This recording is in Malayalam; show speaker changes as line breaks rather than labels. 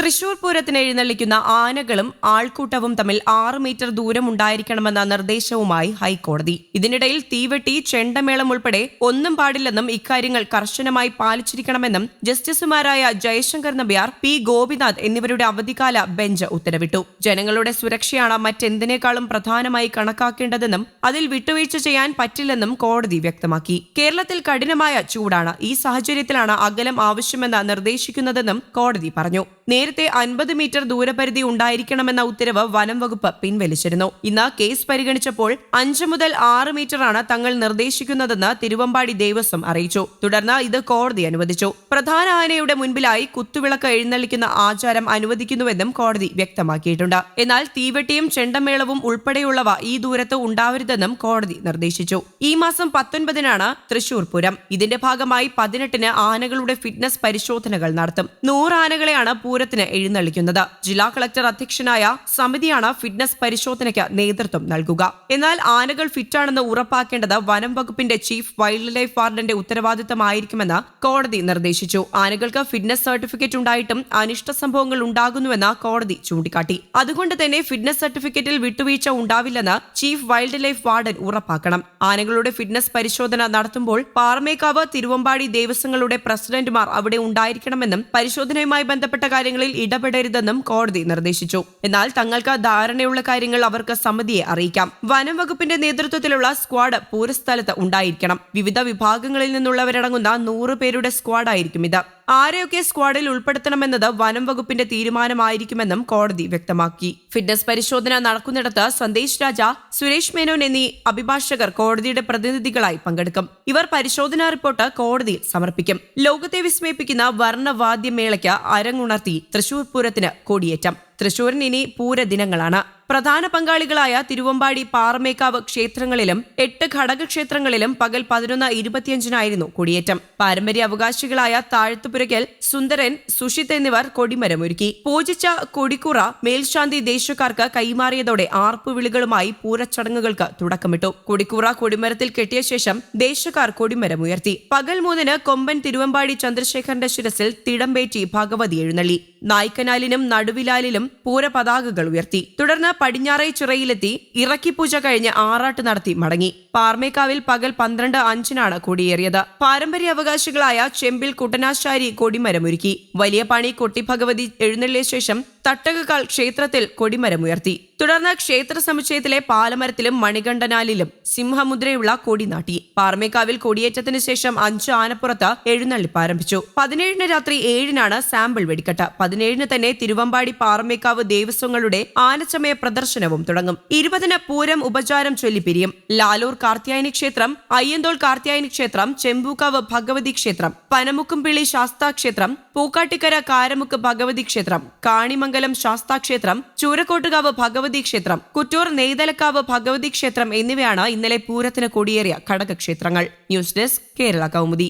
തൃശൂർ പൂരത്തിന് എഴുന്നള്ളിക്കുന്ന ആനകളും ആൾക്കൂട്ടവും തമ്മിൽ ആറ് മീറ്റർ ദൂരം ഉണ്ടായിരിക്കണമെന്ന നിർദ്ദേശവുമായി ഹൈക്കോടതി. ഇതിനിടയിൽ തീവെട്ടി ചെണ്ടമേളം ഉൾപ്പെടെ ഒന്നും പാടില്ലെന്നും ഇക്കാര്യങ്ങൾ കർശനമായി പാലിച്ചിരിക്കണമെന്നും ജസ്റ്റിസുമാരായ ജയശങ്കർ നമ്പ്യാർ പി ഗോപിനാഥ് എന്നിവരുടെ അവധിക്കാല ബെഞ്ച് ഉത്തരവിട്ടു. ജനങ്ങളുടെ സുരക്ഷയാണ് മറ്റെന്തിനേക്കാളും പ്രധാനമായി കണക്കാക്കേണ്ടതെന്നും അതിൽ വിട്ടുവീഴ്ച ചെയ്യാൻ പറ്റില്ലെന്നും കോടതി വ്യക്തമാക്കി. കേരളത്തിൽ കഠിനമായ ചൂടാണ്. ഈ സാഹചര്യത്തിലാണ് അകലം ആവശ്യമെന്ന് നിർദ്ദേശിക്കുന്നതെന്നും കോടതി പറഞ്ഞു. നേരത്തെ അൻപത് മീറ്റർ ദൂരപരിധി ഉണ്ടായിരിക്കണമെന്ന ഉത്തരവ് വനം വകുപ്പ് പിൻവലിച്ചിരുന്നു. ഇന്ന് കേസ് പരിഗണിച്ചപ്പോൾ അഞ്ച് മുതൽ ആറ് മീറ്ററാണ് തങ്ങൾ നിർദ്ദേശിക്കുന്നതെന്ന് തിരുവമ്പാടി ദേവസ്വം അറിയിച്ചു. തുടർന്ന് ഇത് കോടതി അനുവദിച്ചു. പ്രധാന ആനയുടെ മുൻപിലായി കുത്തുവിളക്ക് എഴുന്നള്ളിക്കുന്ന ആചാരം അനുവദിക്കുന്നുവെന്നും കോടതി വ്യക്തമാക്കിയിട്ടുണ്ട്. എന്നാൽ തീവെട്ടിയും ചെണ്ടമേളവും ഉൾപ്പെടെയുള്ളവ ഈ ദൂരത്ത് ഉണ്ടാവരുതെന്നും കോടതി നിർദ്ദേശിച്ചു. ഈ മാസം പത്തൊൻപതിനാണ് തൃശൂർ പൂരം. ഇതിന്റെ ഭാഗമായി പതിനെട്ടിന് ആനകളുടെ ഫിറ്റ്നസ് പരിശോധനകൾ നടത്തും. നൂറ് ആനകളെയാണ് പൂരത്തിന് എഴുന്നള്ളിക്കുന്നത്. ജില്ലാ കളക്ടർ അധ്യക്ഷനായ സമിതിയാണ് ഫിറ്റ്നസ് പരിശോധനയ്ക്ക് നേതൃത്വം നൽകുക. എന്നാൽ ആനകൾ ഫിറ്റാണെന്ന് ഉറപ്പാക്കേണ്ടത് വനം വകുപ്പിന്റെ ചീഫ് വൈൽഡ് ലൈഫ് വാർഡന്റെ ഉത്തരവാദിത്തമായിരിക്കുമെന്ന് കോടതി നിർദ്ദേശിച്ചു. ആനകൾക്ക് ഫിറ്റ്നസ് സർട്ടിഫിക്കറ്റ് ഉണ്ടായിട്ടും അനിഷ്ട സംഭവങ്ങൾ ഉണ്ടാകുന്നുവെന്ന് കോടതി ചൂണ്ടിക്കാട്ടി. അതുകൊണ്ട് തന്നെ ഫിറ്റ്നസ് സർട്ടിഫിക്കറ്റിൽ വിട്ടുവീഴ്ച ഉണ്ടാവില്ലെന്ന് ചീഫ് വൈൽഡ് ലൈഫ് വാർഡൻ ഉറപ്പാക്കണം. ആനകളുടെ ഫിറ്റ്നസ് പരിശോധന നടത്തുമ്പോൾ പാറമേക്കാവ് തിരുവമ്പാടി ദേവസ്വങ്ങളുടെ പ്രസിഡന്റുമാർ അവിടെ ഉണ്ടായിരിക്കണമെന്നും പരിശോധനയുമായി ബന്ധപ്പെട്ട കാര്യങ്ങളിൽ ഇടപെടരുതെന്നും കോടതി നിർദ്ദേശിച്ചു. എന്നാൽ തങ്ങൾക്ക് ധാരണയുള്ള കാര്യങ്ങൾ അവർക്ക് സമിതിയെ അറിയിക്കാം. വനം വകുപ്പിന്റെ നേതൃത്വത്തിലുള്ള സ്ക്വാഡ് പൂരസ്ഥലത്ത് ഉണ്ടായിരിക്കണം. വിവിധ വിഭാഗങ്ങളിൽ നിന്നുള്ളവരടങ്ങുന്ന നൂറ് പേരുടെ സ്ക്വാഡായിരിക്കും ഇത്. ആരെയൊക്കെ സ്ക്വാഡിൽ ഉൾപ്പെടുത്തണമെന്നത് വനം വകുപ്പിന്റെ തീരുമാനമായിരിക്കുമെന്നും കോടതി വ്യക്തമാക്കി. ഫിറ്റ്നസ് പരിശോധന നടക്കുന്നിടത്ത് സന്ദേശ് രാജ സുരേഷ് മേനോൻ എന്നീ അഭിഭാഷകർ കോടതിയുടെ പ്രതിനിധികളായി പങ്കെടുക്കും. ഇവർ പരിശോധനാ റിപ്പോർട്ട് കോടതിയിൽ സമർപ്പിക്കും. ലോകത്തെ വിസ്മയിപ്പിക്കുന്ന വർണവാദ്യമേളയ്ക്ക് അരങ്ങുണർത്തി തൃശൂർ പൂരത്തിന് കൊടിയേറ്റം. തൃശൂരിന് ഇനി പൂരദിനങ്ങളാണ്. പ്രധാന പങ്കാളികളായ തിരുവമ്പാടി പാറമേക്കാവ് ക്ഷേത്രങ്ങളിലും എട്ട് ഘടകക്ഷേത്രങ്ങളിലും പകൽ പതിനൊന്ന് ഇരുപത്തിയഞ്ചിനായിരുന്നു കൊടിയേറ്റം. പാരമ്പര്യ അവകാശികളായ താഴ്ത്തുപുരയ്ക്കൽ സുന്ദരൻ സുഷിത് എന്നിവർ കൊടിമരമൊരുക്കി. പൂജിച്ച കൊടിക്കുറ മേൽശാന്തി ദേശക്കാർക്ക് കൈമാറിയതോടെ ആർപ്പുവിളികളുമായി പൂരച്ചടങ്ങുകൾക്ക് തുടക്കമിട്ടു. കൊടിക്കുറ കൊടിമരത്തിൽ കെട്ടിയ ശേഷം ദേശക്കാർ കൊടിമരമുയർത്തി. പകൽ മൂന്നിന് കൊമ്പൻ തിരുവമ്പാടി ചന്ദ്രശേഖരന്റെ ശിരസിൽ തിടമ്പേറ്റി ഭഗവതി എഴുന്നള്ളി. നായ്ക്കനാലിനും നടുവിലാലിലും പൂരപതാകകൾ ഉയർത്തി. തുടർന്ന് പടിഞ്ഞാറേ ചിറയിലെത്തി ഇറക്കിപ്പൂജ കഴിഞ്ഞ് ആറാട്ട് നടത്തി മടങ്ങി പാർമേക്കാവിൽ പകൽ പന്ത്രണ്ട് അഞ്ചിനാണ് കൊടിയേറിയത്. പാരമ്പര്യ അവകാശികളായ ചെമ്പിൽ കുട്ടനാശാരി കൊടിമരമൊരുക്കി. വലിയ പണി കൊട്ടിഭഗവതി എഴുന്നള്ളിയ ശേഷം തട്ടകക്കാൽ ക്ഷേത്രത്തിൽ കൊടിമരമുയർത്തി. തുടർന്ന് ക്ഷേത്ര സമുച്ചയത്തിലെ പാലമരത്തിലും മണികണ്ഠനാലിലും സിംഹമുദ്രയുള്ള കൊടി നാട്ടി. പാർമേക്കാവിൽ കൊടിയേറ്റത്തിന് ശേഷം അഞ്ച് ആനപ്പുറത്ത് എഴുന്നള്ളിപ്പ് ആരംഭിച്ചു പതിനേഴിന് രാത്രി ഏഴിനാണ് സാമ്പിൾ വെടിക്കെട്ട്. പതിനേഴിന് തന്നെ തിരുവമ്പാടി പാറമേക്കാവ് ദേവസ്വങ്ങളുടെ ആനച്ചമയ പ്രദർശനവും തുടങ്ങും. ഇരുപതിന് പൂരം ഉപചാരം ചൊല്ലിപ്പിരിയും ലാലൂർ കാർത്യായനി ക്ഷേത്രം അയ്യന്തോൾ കാർത്യായനി ക്ഷേത്രം ചെമ്പൂക്കാവ് ഭഗവതി ക്ഷേത്രം പനമുക്കുംപിള്ളി ശാസ്താ ക്ഷേത്രം പൂക്കാട്ടിക്കര കാരമുക്ക് ഭഗവതി ക്ഷേത്രം കാണിമംഗലം ശാസ്താ ക്ഷേത്രം ചൂരക്കോട്ടുകാവ് ഭഗവതി ക്ഷേത്രം കുറ്റൂർ നെയ്തലക്കാവ് ഭഗവതി ക്ഷേത്രം എന്നിവയാണ് ഇന്നലെ പൂരത്തിന് കൊടിയേറിയ ഘടകക്ഷേത്രങ്ങൾ. News desk Kerala Kaumudi.